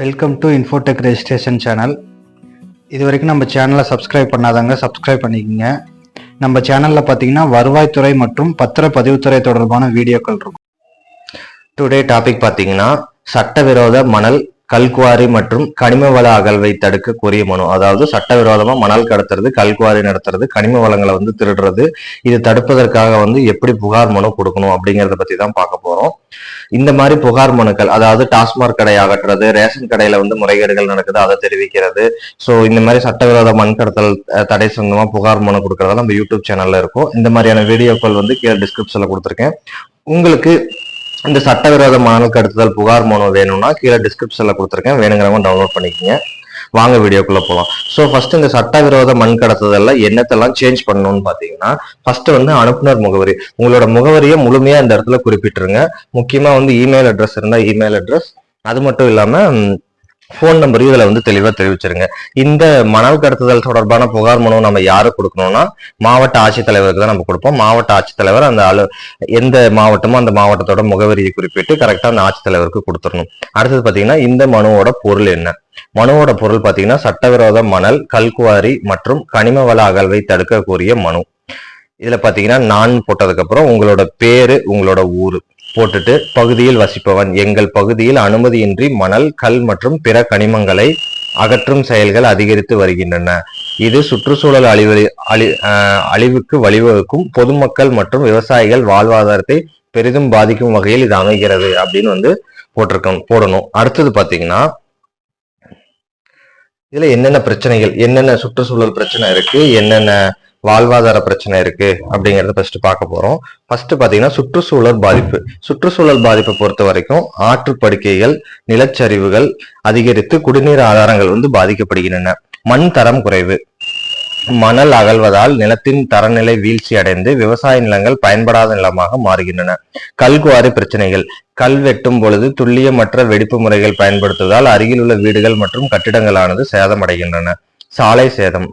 Welcome to Infotech registration channel இது வரைக்கும் நம்ம சேனலை சப்ஸ்கிரைப் பண்ணாதாங்க சப்ஸ்கிரைப் பண்ணிக்கோங்க. நம்ம சேனலில் பார்த்தீங்கன்னா வருவாய்த்துறை மற்றும் பத்திரப்பதிவுத்துறை தொடர்பான வீடியோக்கள் இருக்கும். டுடே டாபிக் பார்த்தீங்கன்னா சட்டவிரோத மணல் கல்குவாரி மற்றும் கனிம வள அகழ்வை தடுக்க கோரிய மனு. அதாவது சட்டவிரோதமா மணல் கடத்துறது கல்குவாரி நடத்துறது கனிம வளங்களை வந்து திருடுறது இது தடுப்பதற்காக வந்து எப்படி புகார் மனு கொடுக்கணும் அப்படிங்கறத பத்தி தான் பார்க்க போறோம். இந்த மாதிரி புகார் மனுக்கள் அதாவது டாஸ்மாக் கடை அகற்றுறது ரேஷன் கடையில வந்து முறைகேடுகள் நடக்குது அதை தெரிவிக்கிறது. ஸோ இந்த மாதிரி சட்டவிரோத மண் கடத்தல் தடை சம்பந்தமா புகார் மனு கொடுக்கறதா நம்ம யூடியூப் சேனல்ல இருக்கும். இந்த மாதிரியான வீடியோக்கள் வந்து கீழே டிஸ்கிரிப்ஷன்ல கொடுத்துருக்கேன். உங்களுக்கு இந்த சட்டவிரோத மணல் கடத்துதல் புகார் மனு வேணும்னா கீழே டிஸ்கிரிப்ஷன்ல கொடுத்துருக்கேன். வேணுங்கிறவங்க டவுன்லோட் பண்ணிக்கோங்க. வாங்க வீடியோக்குள்ள போகலாம் ஸோ ஃபர்ஸ்ட் இந்த சட்டவிரோத மண் கடத்துதல்ல என்னத்தெல்லாம் சேஞ்ச் பண்ணணும்னு பார்த்தீங்கன்னா ஃபர்ஸ்ட் வந்து அனுப்புனர் முகவரி. உங்களோட முகவரியை முழுமையா இந்த இடத்துல குறிப்பிட்டுருங்க. முக்கியமா வந்து இமெயில் அட்ரஸ் இருந்தால் இமெயில் அட்ரஸ் அது மட்டும் இல்லாமல் ஃபோன் நம்பரையும் இதில் வந்து தெளிவாக தெரிவிச்சிருங்க. இந்த மணல் கடத்துதல் தொடர்பான புகார் மனு நம்ம யாருக்கு கொடுக்கணும்னா மாவட்ட ஆட்சித்தலைவருக்கு தான் நம்ம கொடுப்போம். மாவட்ட ஆட்சித்தலைவர் அந்த அலு எந்த மாவட்டமோ அந்த மாவட்டத்தோட முகவரியை குறிப்பிட்டு கரெக்டாக அந்த ஆட்சித்தலைவருக்கு கொடுத்துடணும். அடுத்தது பார்த்தீங்கன்னா இந்த மனுவோட பொருள் என்ன? மனுவோட பொருள் பார்த்தீங்கன்னா சட்டவிரோத மணல் கல்குவாரி மற்றும் கனிம வள அகழ்வை தடுக்கக்கூடிய மனு. இதில் பார்த்தீங்கன்னா நான் போட்டதுக்கப்புறம் உங்களோட பேரு உங்களோட ஊர். போட்டுட்டு பகுதியில் வசிப்பவன். எங்கள் பகுதியில் அனுமதியின்றி மணல் கல் மற்றும் பிற கனிமங்களை அகற்றும் செயல்கள் அதிகரித்து வருகின்றன. இது சுற்றுச்சூழல் அழிவு அழி அழிவுக்கு வழிவகுக்கும். பொதுமக்கள் மற்றும் விவசாயிகள் வாழ்வாதாரத்தை பெரிதும் பாதிக்கும் வகையில் இது அமைகிறது அப்படின்னு வந்து போட்டிருக்கோம் போடணும். அடுத்தது பார்த்தீங்கன்னா இதுல என்னென்ன பிரச்சனைகள் என்னென்ன சுற்றுச்சூழல் பிரச்சனை இருக்கு என்னென்ன வாழ்வாதார பிரச்சனை இருக்கு அப்படிங்கறத ஃபர்ஸ்ட் பார்க்க போறோம். ஃபர்ஸ்ட் பாத்தீங்கன்னா சுற்றுச்சூழல் பாதிப்பு. சுற்றுச்சூழல் பாதிப்பை பொறுத்த வரைக்கும் ஆற்றுப்படுக்கைகள் நிலச்சரிவுகள் அதிகரித்து குடிநீர் ஆதாரங்கள் வந்து பாதிக்கப்படுகின்றன. மண் தரம் குறைவு. மணல் அகழ்வதால் நிலத்தின் தரநிலை வீழ்ச்சி அடைந்து விவசாய நிலங்கள் பயன்படாத நிலமாக மாறுகின்றன. கல்குவாரி பிரச்சனைகள். கல் வெட்டும் பொழுது துல்லியமற்ற வெடிப்பு முறைகள் பயன்படுத்துவதால் அருகிலுள்ள வீடுகள் மற்றும் கட்டிடங்களானது சேதமடைகின்றன. சாலை சேதம்.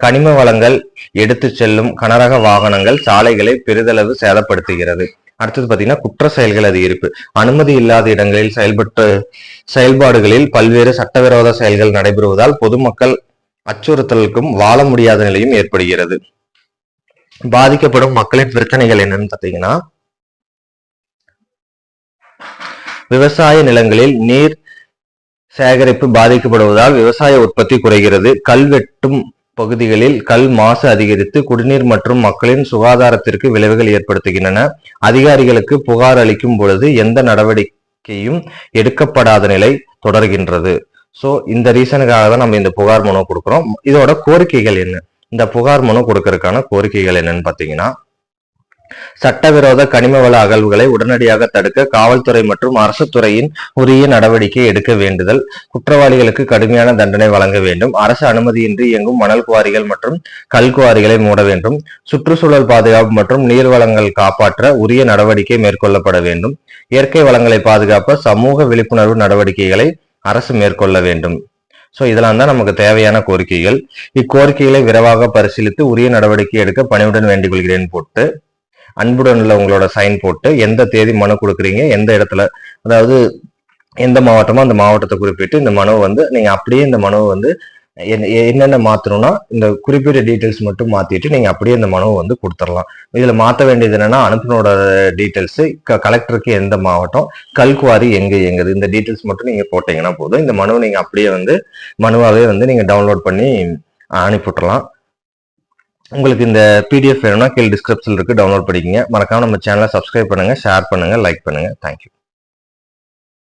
கனிம வளங்கள் எடுத்து செல்லும் கனரக வாகனங்கள் சாலைகளை பெரிதளவு சேதப்படுத்துகிறது. அடுத்தது பாத்தீங்கன்னா குற்ற செயல்கள் அதிகரிப்பு அனுமதி இல்லாத இடங்களில் செயல்பட்டு செயல்பாடுகளில் பல்வேறு சட்டவிரோத செயல்கள் நடைபெறுவதால் பொதுமக்கள் அச்சுறுத்தலுக்கும் வாழ முடியாத நிலையும் ஏற்படுகிறது. பாதிக்கப்படும் மக்களின் பிரச்சனைகள் என்னன்னு பாத்தீங்கன்னா விவசாய நிலங்களில் நீர் சேகரிப்பு பாதிக்கப்படுவதால் விவசாய உற்பத்தி குறைகிறது. கல்வெட்டும் பகுதிகளில் கல் மாசு அதிகரித்து குடிநீர் மற்றும் மக்களின் சுகாதாரத்திற்கு விளைவுகள் ஏற்படுத்துகின்றன. அதிகாரிகளுக்கு புகார் அளிக்கும் பொழுது எந்த நடவடிக்கையும் எடுக்கப்படாத நிலை தொடர்கின்றது. ஸோ இந்த ரீசனுக்காக தான் நம்ம இந்த புகார் மனு கொடுக்குறோம். இதோட கோரிக்கைகள் என்ன? இந்த புகார் மனு கொடுக்கறதுக்கான கோரிக்கைகள் என்னன்னு பார்த்தீங்கன்னா சட்டவிரோத கனிம வள அகழ்வுகளை உடனடியாக தடுக்க காவல்துறை மற்றும் அரசு துறையின் உரிய நடவடிக்கை எடுக்க வேண்டுதல். குற்றவாளிகளுக்கு கடுமையான தண்டனை வழங்க வேண்டும். அரசு அனுமதியின்றி இயங்கும் மணல் குவாரிகள் மற்றும் கல் குவாரிகளை மூட வேண்டும். சுற்றுச்சூழல் பாதுகாப்பு மற்றும் நீர் வளங்கள் காப்பாற்ற உரிய நடவடிக்கை மேற்கொள்ளப்பட வேண்டும். இயற்கை வளங்களை பாதுகாப்ப சமூக விழிப்புணர்வு நடவடிக்கைகளை அரசு மேற்கொள்ள வேண்டும். ஸோ இதெல்லாம் தான் நமக்கு தேவையான கோரிக்கைகள். இக்கோரிக்கைகளை விரைவாக பரிசீலித்து உரிய நடவடிக்கை எடுக்க பணிவுடன் வேண்டிக் கொள்கிறேன் போட்டு அன்புடன் உள்ள உங்களோட சைன் போட்டு எந்த தேதி மனு கொடுக்குறீங்க எந்த இடத்துல அதாவது எந்த மாவட்டமோ அந்த மாவட்டத்தை குறிப்பிட்டு இந்த மனுவை வந்து நீங்கள் அப்படியே இந்த மனுவை வந்து என்ன- என்னென்ன மாற்றணும்னா இந்த குறிப்பிட்ட டீட்டெயில்ஸ் மட்டும் மாற்றிட்டு நீங்கள் அப்படியே இந்த மனுவை வந்து கொடுத்துடலாம். இதில் மாற்ற வேண்டியது என்னென்னா அனுப்பினோட டீட்டெயில்ஸ் கலெக்டருக்கு எந்த மாவட்டம் கல்குவாரி எங்கே எங்குது இந்த டீட்டெயில்ஸ் மட்டும் நீங்கள் போட்டிங்கன்னா போதும். இந்த மனுவை நீங்கள் அப்படியே வந்து மனுவாகவே வந்து நீங்கள் டவுன்லோட் பண்ணி அனுப்பிவிட்றலாம் உங்களுக்கு இந்த பிடிஎஃப் வேணும்னா கீழே டிஸ்கிரிப்ஷன் இருக்கு டவுன்லோட் பண்ணிக்கங்க. மறக்காம நம்ம சேனலை சப்ஸ்கிரைப் பண்ணுங்க ஷேர் பண்ணுங்க லைக் பண்ணுங்க. தேங்க்யூ